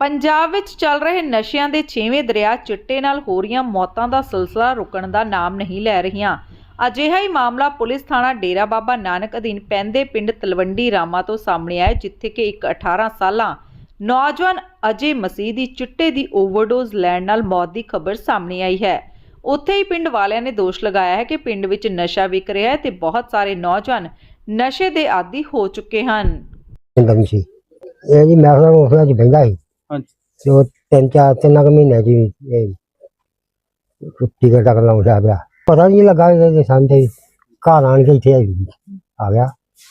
ਪੰਜਾਬ ਵਿੱਚ ਚੱਲ ਰਹੇ ਨਸ਼ਿਆਂ ਦੇ ਛੇਵੇਂ ਦਰਿਆ ਚਿੱਟੇ ਨਾਲ ਹੋ ਰਹੀਆਂ ਮੌਤਾਂ ਦਾ ਸਿਲਸਿਲਾ ਰੁਕਣ ਦਾ ਨਾਮ ਨਹੀਂ ਲੈ ਰਹੀਆਂ। ਅਜਿਹਾ ਹੀ ਮਾਮਲਾ ਪੁਲਿਸ ਥਾਣਾ ਡੇਰਾ ਬਾਬਾ ਨਾਨਕ ਅਧੀਨ ਪੈਂਦੇ ਪਿੰਡ ਤਲਵੰਡੀ ਰਾਮਾ ਤੋਂ ਸਾਹਮਣੇ ਆਇਆ, ਜਿੱਥੇ ਕਿ ਇੱਕ 18 ਸਾਲਾਂ ਨੌਜਵਾਨ ਅਜੇ ਮਸੀਹ ਦੀ ਚਿੱਟੇ ਦੀ ਓਵਰਡੋਜ਼ ਲੈਣ ਨਾਲ ਮੌਤ ਦੀ ਖਬਰ ਸਾਹਮਣੇ ਆਈ ਹੈ। ਉੱਥੇ ਹੀ ਪਿੰਡ ਵਾਲਿਆਂ ਨੇ ਦੋਸ਼ ਲਗਾਇਆ ਹੈ ਕਿ ਪਿੰਡ ਵਿੱਚ ਨਸ਼ਾ ਵਿਕ ਰਿਹਾ ਹੈ ਤੇ ਬਹੁਤ ਸਾਰੇ ਨੌਜਵਾਨ ਨਸ਼ੇ ਦੇ ਆਦੀ ਹੋ ਚੁੱਕੇ ਹਨ। ਪਿੰਡਾਂ ਵਿੱਚ। ਸੀ। ਇਹ ਜੀ ਮੈਂ ਉਹਨਾਂ ਉਸ ਬਹਿੰਦਾ ਸੀ। ਤਿੰਨ ਚਾਰ ਤਿੰਨ ਕੁ ਮਹੀਨੇ ਜੀ ਇਹ ਟਿਕਟ ਤੱਕ ਲਾਉਂਦਾ ਪਿਆ। ਪਤਾ ਨਹੀਂ ਲੱਗਾ ਕਿ ਸੰਦੇ ਘਰ ਆਣ ਕੇ ਇੱਥੇ ਆ ਗਿਆ।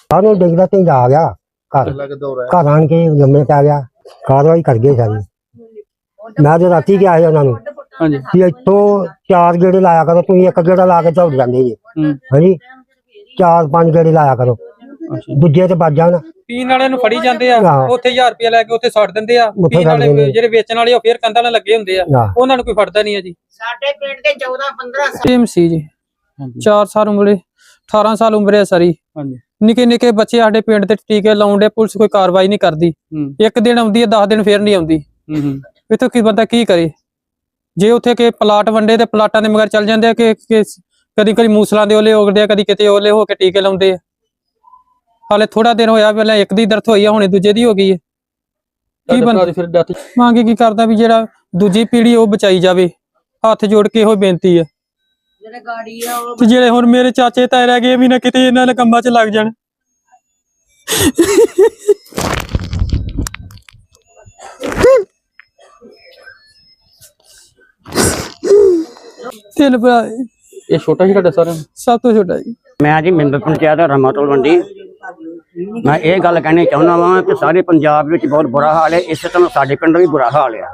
ਸਾਨੂੰ ਡਿੱਗਦਾ ਤੇ ਆ ਗਿਆ ਘਰ। ਲੱਗ ਦੌਰਾ ਘਰ ਆਣ ਕੇ ਜੰਮੇ ਪੈ ਗਿਆ। ਕਾਰਵਾਈ ਕਰ ਗਏ ਸਾਰੀ। ਮੈਂ ਤੇ ਰਾਤੀ ਕਿਹਾ ਸੀ ਉਹਨਾਂ ਨੂੰ ਹਾਂਜੀ। ਕਿ ਇੱਥੋਂ ਚਾਰ ਗੇੜੇ ਲਾਇਆ ਕਰੋ ਤੁਸੀਂ ਇੱਕ ਗੇੜਾ ਲਾ ਕੇ ਦੌੜ ਜਾਂਦੇ ਜੀ। ਹਾਂਜੀ। ਚਾਰ ਪੰਜ ਗੇੜੇ ਲਾਇਆ ਕਰੋ। ਦੂਜੇ ਤੇ ਵੱਜ ਜਾਣ। ਪੀਣ ਵਾਲੇ ਨੂੰ ਫੜੀ ਜਾਂਦੇ ਆ ਹਾਂ। ਉੱਥੇ 1000 ਰੁਪਏ ਲੈ ਕੇ ਉੱਥੇ ਛੱਡ ਦਿੰਦੇ ਆ ਉੱਥੇ ਪੀਣ ਵਾਲੇ ਦਿੰਦੇ। ਜਿਹੜੇ ਵੇਚਣ ਵਾਲੇ ਉਹ ਫੇਰ ਕੰਧਾਂ ਨਾਲ ਲੱਗੇ ਹੁੰਦੇ ਆ ਹਾਂ। ਉਹਨਾਂ ਨੂੰ ਕੋਈ ਫੜਦਾ ਨਹੀਂ ਆ ਜੀ। ਸਾਡੇ ਪਿੰਡ ਦੇ 14 15 ਸੇਮ ਸੀ ਜੀ। ਹਾਂਜੀ। 4 ਸਾਲ ਉਮਰੇ 18 ਸਾਲ ਉਮਰੇ ਆ ਸਾਰੀ। ਹਾਂਜੀ। ਨਿੱਕੇ ਨਿੱਕੇ ਬੱਚੇ ਸਾਡੇ ਪਿੰਡ ਤੇ ਟੀਕੇ ਲਾਉਂਦੇ ਪੁਲਿਸ ਕੋਈ ਕਾਰਵਾਈ ਨਹੀਂ ਕਰਦੀ। ਹੂੰ। ਇੱਕ ਦਿਨ ਆਉਂਦੀ ਹੈ 10 ਦਿਨ ਫੇਰ ਨਹੀਂ ਆਉਂਦੀ। ਹੂੰ ਹੂੰ। ਇਥੋਂ ਕੀ ਬੰਦਾ ਕੀ ਕਰੇ? ਜੇ ਉੱਥੇ ਕਿ ਪਲਾਟ ਵੰਡੇ ਤੇ ਪਲਾਟਾਂ ਦੇ ਮਗਰ ਚੱਲ ਜਾਂਦੇ ਆ ਕਿ ਕਿ ਕਦੀ ਕਦੀ ਮੂਸਲਾਂ ਦੇ ਓਲੇ ਉਗਦੇ ਆ ਕਦੀ ਕਿਤੇ ਓਲੇ ਹੋ ਕੇ ਟੀਕੇ ਲਾਉਂਦੇ ਆ। ਹਾਲੇ ਥੋੜਾ ਦਿਨ ਹੋਇਆ ਪਹਿਲਾਂ ਇੱਕ ਦੀ ਦਰਦ ਹੋਈ ਆ ਹੁਣੇ ਦੂਜੇ ਦੀ ਹੋ ਗਈ ਹੈ ਕੀ ਬੰਦਾ ਫਿਰ ਡੈਥ ਮੰਗ ਕੀ ਕਰਦਾ ਵੀ ਜਿਹੜਾ ਦੂਜੀ ਪੀੜ੍ਹੀ ਉਹ ਬਚਾਈ ਜਾਵੇ। ਹੱਥ ਜੋੜ ਕੇ ਇਹੋ ਬੇਨਤੀ ਹੈ ਜਿਹੜੇ ਗਾੜੀ ਆ ਉਹ ਤੇ ਜਿਹੜੇ ਹੁਣ ਮੇਰੇ ਚਾਚੇ ਤਾਏ ਰਹਿ ਗਏ ਵੀ ਨਾ ਕਿਤੇ ਇਹਨਾਂ ਦੇ ਕੰਮਾਂ 'ਚ ਲੱਗ ਜਾਣ। ਤਿੰਨ ਭਰਾ। ਇਹ ਛੋਟਾ ਸੀ ਤੁਹਾਡਾ ਸਾਰਿਆਂ ਨੂੰ ਸਭ ਤੋਂ ਛੋਟਾ ਜੀ। ਮੈਂ ਜੀ ਮੈਂਬਰ ਪੰਚਾਇਤ ਰਮਾਤੋਲ ਮੰਡੀ। ਮੈਂ ਇਹ ਗੱਲ ਕਹਿਣੀ ਚਾਹੁੰਦਾ ਵਾਂ ਕਿ ਸਾਰੇ ਪੰਜਾਬ ਵਿੱਚ ਬਹੁਤ ਬੁਰਾ ਹਾਲ ਹੈ, ਇਸੇ ਤਰ੍ਹਾਂ ਸਾਡੇ ਪਿੰਡ ਵੀ ਬੁਰਾ ਹਾਲ ਹੈ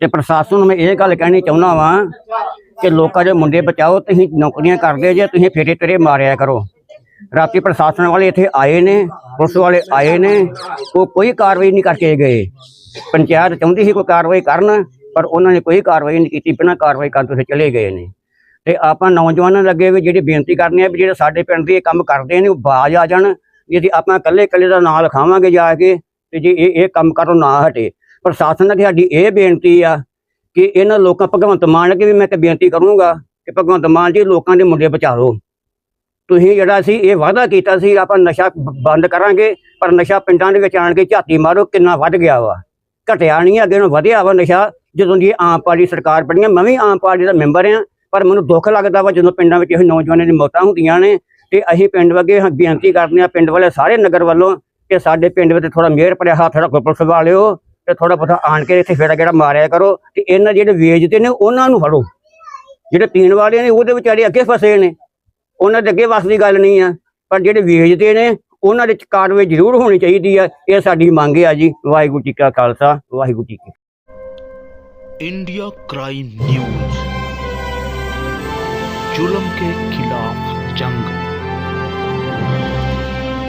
ਤੇ ਪ੍ਰਸ਼ਾਸਨ ਨੂੰ ਮੈਂ ਇਹ ਗੱਲ ਕਹਿਣੀ ਚਾਹੁੰਦਾ ਵਾਂ ਕਿ ਲੋਕਾਂ ਦੇ ਮੁੰਡੇ ਬਚਾਓ, ਤੁਸੀਂ ਨੌਕਰੀਆਂ ਕਰਦੇ ਜੇ, ਤੁਸੀਂ ਫੇਰੇ ਤੇਰੇ ਮਾਰਿਆ ਕਰੋ। ਰਾਤੀ ਪ੍ਰਸ਼ਾਸਨ ਵਾਲੇ ਇੱਥੇ ਆਏ ਨੇ, ਪੁਲਿਸ ਵਾਲੇ ਆਏ ਨੇ, ਉਹ ਕੋਈ ਕਾਰਵਾਈ ਨਹੀਂ ਕਰਕੇ ਗਏ। ਪੰਚਾਇਤ ਚਾਹੁੰਦੀ ਸੀ ਕੋਈ ਕਾਰਵਾਈ ਕਰਨ, ਪਰ ਉਹਨਾਂ ਨੇ ਕੋਈ ਕਾਰਵਾਈ ਨਹੀਂ ਕੀਤੀ, ਬਿਨਾਂ ਕਾਰਵਾਈ ਕਰਨ ਤੋਂ ਚਲੇ ਗਏ ਨੇ। ਤੇ ਆਪਾਂ ਨੌਜਵਾਨਾਂ ਦੇ ਅੱਗੇ ਵੀ ਜਿਹੜੀ ਬੇਨਤੀ ਕਰਨੀ ਹੈ ਵੀ ਜਿਹੜੇ ਸਾਡੇ ਪਿੰਡ ਦੇ ਕੰਮ ਕਰਦੇ ਨੇ, ਉਹ ਬਾਜ ਆ ਜਾਣ ਵੀ ਜੇ ਆਪਾਂ ਇਕੱਲੇ ਇਕੱਲੇ ਦਾ ਨਾਂ ਲਿਖਾਵਾਂਗੇ ਜਾ ਕੇ ਤੇ ਜੇ ਇਹ ਇਹ ਕੰਮ ਕਰੋ ਨਾ ਹਟੇ। ਪ੍ਰਸ਼ਾਸਨ ਅੱਗੇ ਸਾਡੀ ਇਹ ਬੇਨਤੀ ਆ ਕਿ ਇਹਨਾਂ ਲੋਕਾਂ, ਭਗਵੰਤ ਮਾਨ ਅੱਗੇ ਵੀ ਮੈਂ ਤੇ ਬੇਨਤੀ ਕਰੂੰਗਾ ਕਿ ਭਗਵੰਤ ਮਾਨ ਜੀ ਲੋਕਾਂ ਦੇ ਮੁੰਡੇ ਬਚਾ ਲਓ ਤੁਸੀਂ ਜਿਹੜਾ ਸੀ ਇਹ ਵਾਅਦਾ ਕੀਤਾ ਸੀ, ਆਪਾਂ ਨਸ਼ਾ ਬੰਦ ਕਰਾਂਗੇ, ਪਰ ਨਸ਼ਾ ਪਿੰਡਾਂ ਦੇ ਵਿੱਚ ਆਣ ਕੇ ਝਾਤੀ ਮਾਰੋ, ਕਿੰਨਾ ਵੱਧ ਗਿਆ ਵਾ। ਘਟਿਆ ਨਹੀਂ ਅੱਗੇ ਨੂੰ ਵਧਿਆ ਵਾ ਨਸ਼ਾ, ਜਦੋਂ ਦੀ ਆਮ ਪਾਰਟੀ ਸਰਕਾਰ ਬਣੀ ਮੈਂ ਵੀ ਆਮ ਪਾਰਟੀ ਦਾ ਮੈਂਬਰ ਆ, ਪਰ ਮੈਨੂੰ ਦੁੱਖ ਲੱਗਦਾ ਵਾ ਜਦੋਂ ਪਿੰਡਾਂ ਵਿੱਚ ਇਹ ਨੌਜਵਾਨਾਂ ਦੀ ਮੌਤਾਂ ਹੁੰਦੀਆਂ ਨੇ ਤੇ ਅਸੀਂ ਪਿੰਡ ਵਗੇ ਬੇਨਤੀ ਕਰਦੇ ਆ ਪਿੰਡ ਵਾਲੇ ਸਾਰੇ ਨਗਰ ਵੱਲੋਂ ਕਿ ਸਾਡੇ ਪਿੰਡ ਵਿੱਚ ਥੋੜਾ ਮਿਹਰ ਭਰਿਆ ਹੱਥ ਰੱਖੋ ਪੁਲਿਸ ਵਾਲਿਓ ਤੇ ਥੋੜਾ ਬਹੁਤਾ ਆਣ ਕੇ ਇੱਥੇ ਫੇਰਾ ਗੇੜਾ ਮਾਰਿਆ ਕਰੋ ਤੇ ਇਹਨਾਂ ਜਿਹੜੇ ਵੇਚਦੇ ਨੇ ਉਹਨਾਂ ਨੂੰ ਫੜੋ ਜਿਹੜੇ ਪੀਣ ਵਾਲੇ ਨੇ ਉਹਦੇ ਵਿਚਾਰੇ ਅੱਗੇ ਫਸੇ ਨੇ ਉਹਨਾਂ ਦੇ ਅੱਗੇ ਵਸ ਦੀ ਗੱਲ ਨਹੀਂ ਆ ਪਰ ਜਿਹੜੇ ਵੇਚਦੇ ਨੇ ਉਹਨਾਂ ਦੇ ਚ ਕਾਰਵਾਈ ਜ਼ਰੂਰ ਹੋਣੀ ਚਾਹੀਦੀ ਆ ਇਹ ਸਾਡੀ ਮੰਗ ਆ ਜੀ ਵਾਹਿਗੁਰੂ ਜੀ ਕਾ ਖਾਲਸਾ ਵਾਹਿਗੁਰੂ ਜੀ ਕੀ इंडिया क्राइम न्यूज जुल्म के खिलाफ जंग